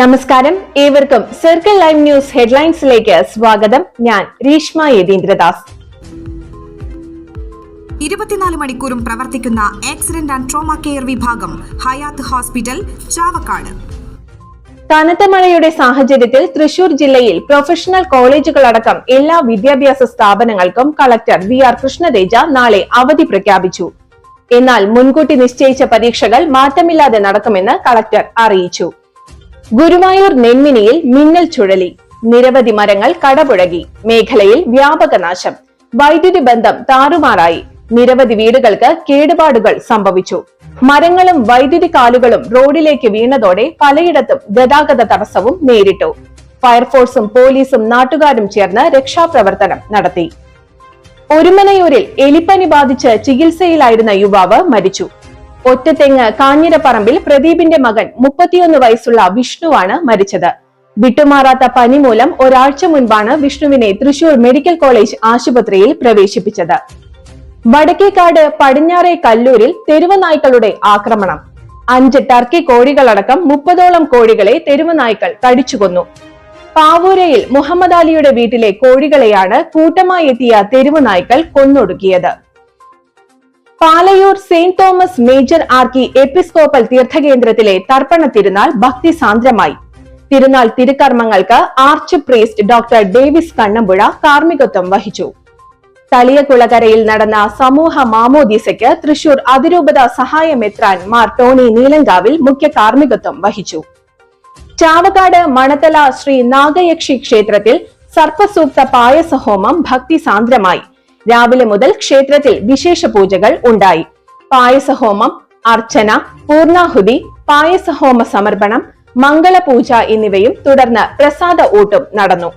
നമസ്കാരം. ഏവർക്കും circle live news ഹെഡ്ലൈൻസിലേക്ക് സ്വാഗതം. ഞാൻ രീഷ്മ യതീന്ദ്രദാസ്. ഇരുപത്തിനാല് മണിക്കൂറും പ്രവർത്തിക്കുന്ന ആക്സിഡന്റ് ആൻഡ് ട്രോമ കെയർ വിഭാഗം ഹയാത്ത് ഹോസ്പിറ്റൽ ചാവക്കാട്. കനത്ത മഴയുടെ സാഹചര്യത്തിൽ തൃശൂർ ജില്ലയിൽ പ്രൊഫഷണൽ കോളേജുകളടക്കം എല്ലാ വിദ്യാഭ്യാസ സ്ഥാപനങ്ങൾക്കും കളക്ടർ വി ആർ കൃഷ്ണതേജ നാളെ അവധി പ്രഖ്യാപിച്ചു. എന്നാൽ മുൻകൂട്ടി നിശ്ചയിച്ച പരീക്ഷകൾ മാറ്റമില്ലാതെ നടക്കുമെന്ന് കളക്ടർ അറിയിച്ചു. ഗുരുവായൂർ നെന്മിനിയിൽ മിന്നൽ ചുഴലി. നിരവധി മരങ്ങൾ കടപുഴകി. മേഖലയിൽ വ്യാപക നാശം. വൈദ്യുതി ബന്ധം താറുമാറായി. നിരവധി വീടുകൾക്ക് കേടുപാടുകൾ സംഭവിച്ചു. മരങ്ങളും വൈദ്യുതി കാലുകളും റോഡിലേക്ക് വീണതോടെ പലയിടത്തും ഗതാഗത തടസ്സവും നേരിട്ടു. ഫയർഫോഴ്സും പോലീസും നാട്ടുകാരും ചേർന്ന് രക്ഷാപ്രവർത്തനം നടത്തി. ഒരുമനയൂരിൽ എലിപ്പനി ബാധിച്ച് ചികിത്സയിലായിരുന്ന യുവാവ് മരിച്ചു. ഒറ്റത്തെങ്ങ് കാഞ്ഞിരപ്പറമ്പിൽ പ്രദീപിന്റെ മകൻ മുപ്പത്തിയൊന്ന് വയസ്സുള്ള വിഷ്ണുവാണ് മരിച്ചത്. വിട്ടുമാറാത്ത പനി മൂലം ഒരാഴ്ച മുൻപാണ് വിഷ്ണുവിനെ തൃശൂർ മെഡിക്കൽ കോളേജ് ആശുപത്രിയിൽ പ്രവേശിപ്പിച്ചത്. വടക്കേക്കാട് പടിഞ്ഞാറേ കല്ലൂരിൽ തെരുവനായ്ക്കളുടെ ആക്രമണം. അഞ്ച് ടർക്കി കോഴികളടക്കം മുപ്പതോളം കോഴികളെ തെരുവനായ്ക്കൾ കടിച്ചുകൊന്നു പാവൂരയിൽ മുഹമ്മദ് അലിയുടെ വീട്ടിലെ കോഴികളെയാണ് കൂട്ടമായി തെരുവനായ്ക്കൾ തെരുവ് കൊന്നൊടുക്കിയത്. Palayur Saint Thomas major archiepiscopal തീർത്ഥകേന്ദ്രത്തിലെ തർപ്പണ തിരുനാൾ ഭക്തിസാന്ദ്രമായി. തിരുനാൾ തിരുക്കർമ്മങ്ങൾക്ക് archpriest doctor Davis Kannampuzha കാർമ്മികത്വം വഹിച്ചു. തളിയക്കുളകരയിൽ നടന്ന സമൂഹ മാമോദീസയ്ക്ക് തൃശൂർ അതിരൂപത സഹായമെത്രാൻ മാർ ടോണി നീലങ്കാവിൽ മുഖ്യ കാർമ്മികത്വം വഹിച്ചു. ചാവക്കാട് മണത്തല ശ്രീ നാഗയക്ഷി ക്ഷേത്രത്തിൽ സർപ്പസൂക്ത പായസഹോമം ഭക്തിസാന്ദ്രമായി. രാവിലെ മുതൽ ക്ഷേത്രത്തിൽ വിശേഷ പൂജകൾ ഉണ്ടായി. പായസഹോമം അർച്ചന പൂർണാഹുതി പായസഹോമ സമർപ്പണം മംഗളപൂജ എന്നിവയും തുടർന്ന് പ്രസാദ ഊട്ടും നടന്നു.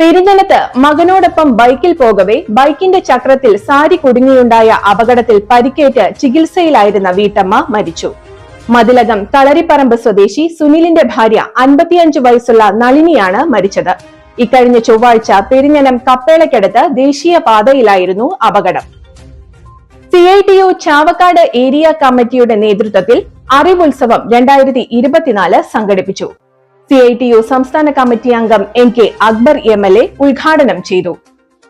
പെരിഞ്ഞനത്ത് മകനോടൊപ്പം ബൈക്കിൽ പോകവേ ബൈക്കിന്റെ ചക്രത്തിൽ സാരി കുടുങ്ങിയുണ്ടായ അപകടത്തിൽ പരിക്കേറ്റ് ചികിത്സയിലായിരുന്ന വീട്ടമ്മ മരിച്ചു. മതിലകം തളരിപ്പറമ്പ് സ്വദേശി സുനിലിന്റെ ഭാര്യ അൻപത്തിയഞ്ചു വയസ്സുള്ള നളിനിയാണ് മരിച്ചത്. ഇക്കഴിഞ്ഞ ചൊവ്വാഴ്ച പെരിഞ്ഞനം കപ്പേളയ്ക്കടുത്ത് ദേശീയ പാതയിലായിരുന്നു അപകടം. C I T U Chavakkad area കമ്മിറ്റിയുടെ നേതൃത്വത്തിൽ അറിവുത്സവം രണ്ടായിരത്തി ഇരുപത്തിനാല് സംഘടിപ്പിച്ചു. സി ഐ ടി യു സംസ്ഥാന കമ്മിറ്റി അംഗം N K Akbar M L A ഉദ്ഘാടനം ചെയ്തു.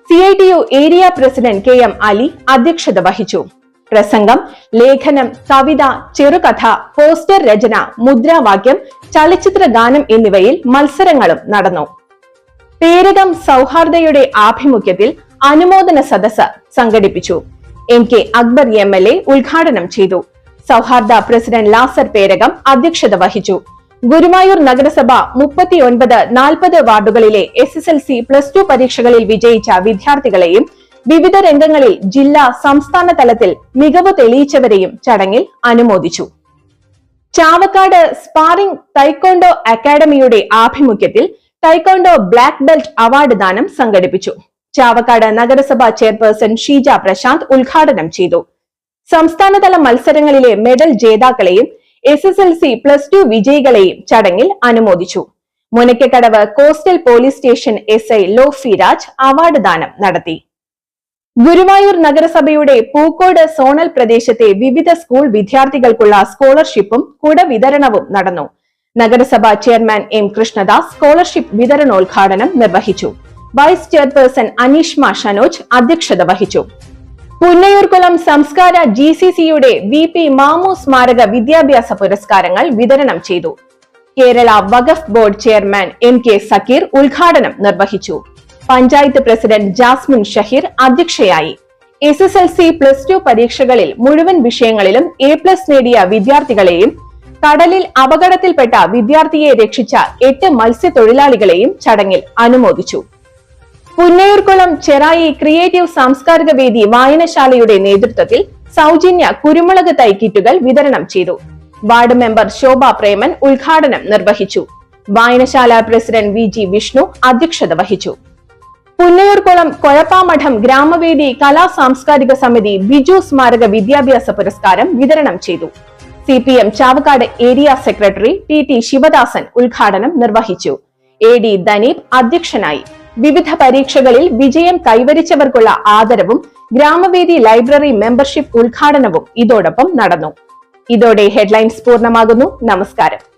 C I T U area president K M Ali അധ്യക്ഷത വഹിച്ചു. പ്രസംഗം ലേഖനം കവിത ചെറുകഥ പോസ്റ്റർ രചന മുദ്രാവാക്യം ചലച്ചിത്ര ഗാനം എന്നിവയിൽ മത്സരങ്ങളും നടന്നു. പേരകം സൗഹാർദ്ദയുടെ ആഭിമുഖ്യത്തിൽ അനുമോദന സദസ് സംഘടിപ്പിച്ചു. N K Akbar M L A ഉദ്ഘാടനം ചെയ്തു. സൗഹാർദ്ദ പ്രസിഡന്റ് ലാസർ പേരകം അധ്യക്ഷത വഹിച്ചു. ഗുരുവായൂർ നഗരസഭ മുപ്പത്തിയൊൻപത് നാൽപ്പത് വാർഡുകളിലെ S S L C plus two പരീക്ഷകളിൽ വിജയിച്ച വിദ്യാർത്ഥികളെയും വിവിധ രംഗങ്ങളിൽ ജില്ലാ സംസ്ഥാന തലത്തിൽ മികവ് തെളിയിച്ചവരെയും ചടങ്ങിൽ അനുമോദിച്ചു. ചാവക്കാട് സ്പാറിംഗ് തൈക്കോണ്ടോ അക്കാദമിയുടെ ആഭിമുഖ്യത്തിൽ തൈക്കോണ്ടോ ബ്ലാക്ക് ബെൽറ്റ് അവാർഡ് ദാനം സംഘടിപ്പിച്ചു. ചാവക്കാട് നഗരസഭാ ചെയർപേഴ്സൺ ഷീജ പ്രശാന്ത് ഉദ്ഘാടനം ചെയ്തു. സംസ്ഥാനതല മത്സരങ്ങളിലെ medal ജേതാക്കളെയും S S L C plus two വിജയികളെയും ചടങ്ങിൽ അനുമോദിച്ചു. Munakkakadavu coastal police station S I Lofi Raj award ദാനം നടത്തി. ഗുരുവായൂർ നഗരസഭയുടെ പൂക്കോട് സോണൽ പ്രദേശത്തെ വിവിധ സ്കൂൾ വിദ്യാർത്ഥികൾക്കുള്ള സ്കോളർഷിപ്പും കുട വിതരണവും നടന്നു. നഗരസഭാ ചെയർമാൻ എം കൃഷ്ണദാസ് സ്കോളർഷിപ്പ് വിതരണോദ്ഘാടനം നിർവഹിച്ചു. വൈസ് ചെയർപേഴ്സൺ അനീഷ്മ ഷനോജ് അധ്യക്ഷത വഹിച്ചു. പുന്നയൂർകുളം സംസ്കാര ജി സി സിയുടെ വി പി മാമു സ്മാരക വിദ്യാഭ്യാസ പുരസ്കാരങ്ങൾ വിതരണം ചെയ്തു. Kerala Waqf board chairman M K Zakir ഉദ്ഘാടനം നിർവഹിച്ചു. പഞ്ചായത്ത് പ്രസിഡന്റ് ജാസ്മിൻ ഷഹീർ അധ്യക്ഷയായി. S S L C plus two പരീക്ഷകളിൽ മുഴുവൻ വിഷയങ്ങളിലും എ പ്ലസ് നേടിയ വിദ്യാർത്ഥികളെയും കടലിൽ അപകടത്തിൽപ്പെട്ട വിദ്യാർത്ഥിയെ രക്ഷിച്ച എട്ട് മത്സ്യത്തൊഴിലാളികളെയും ചടങ്ങിൽ അനുമോദിച്ചു. പുന്നയൂർക്കുളം ചെറായി ക്രിയേറ്റീവ് സാംസ്കാരിക വേദി വായനശാലയുടെ നേതൃത്വത്തിൽ സൗജന്യ കുരുമുളക് തൈ കിറ്റുകൾ വിതരണം ചെയ്തു. വാർഡ് മെമ്പർ ശോഭ പ്രേമൻ ഉദ്ഘാടനം നിർവഹിച്ചു. വായനശാല പ്രസിഡന്റ് വി ജി വിഷ്ണു അധ്യക്ഷത വഹിച്ചു. പുന്നയൂർക്കുളം കൊഴപ്പാമഠം ഗ്രാമവേദി കലാ സാംസ്കാരിക സമിതി ബിജു സ്മാരക വിദ്യാഭ്യാസ പുരസ്കാരം വിതരണം ചെയ്തു. C P M Chavakkad area secretary T T Sivadasan ഉദ്ഘാടനം നിർവഹിച്ചു. എ ഡി ദനീപ് അധ്യക്ഷനായി. വിവിധ പരീക്ഷകളിൽ വിജയം കൈവരിച്ചവർക്കുള്ള ആദരവും ഗ്രാമവേദി ലൈബ്രറി മെമ്പർഷിപ്പ് ഉദ്ഘാടനവും ഇതോടൊപ്പം നടന്നു. ഇതോടെ ഹെഡ്ലൈൻസ് പൂർണമാകുന്നു. നമസ്കാരം.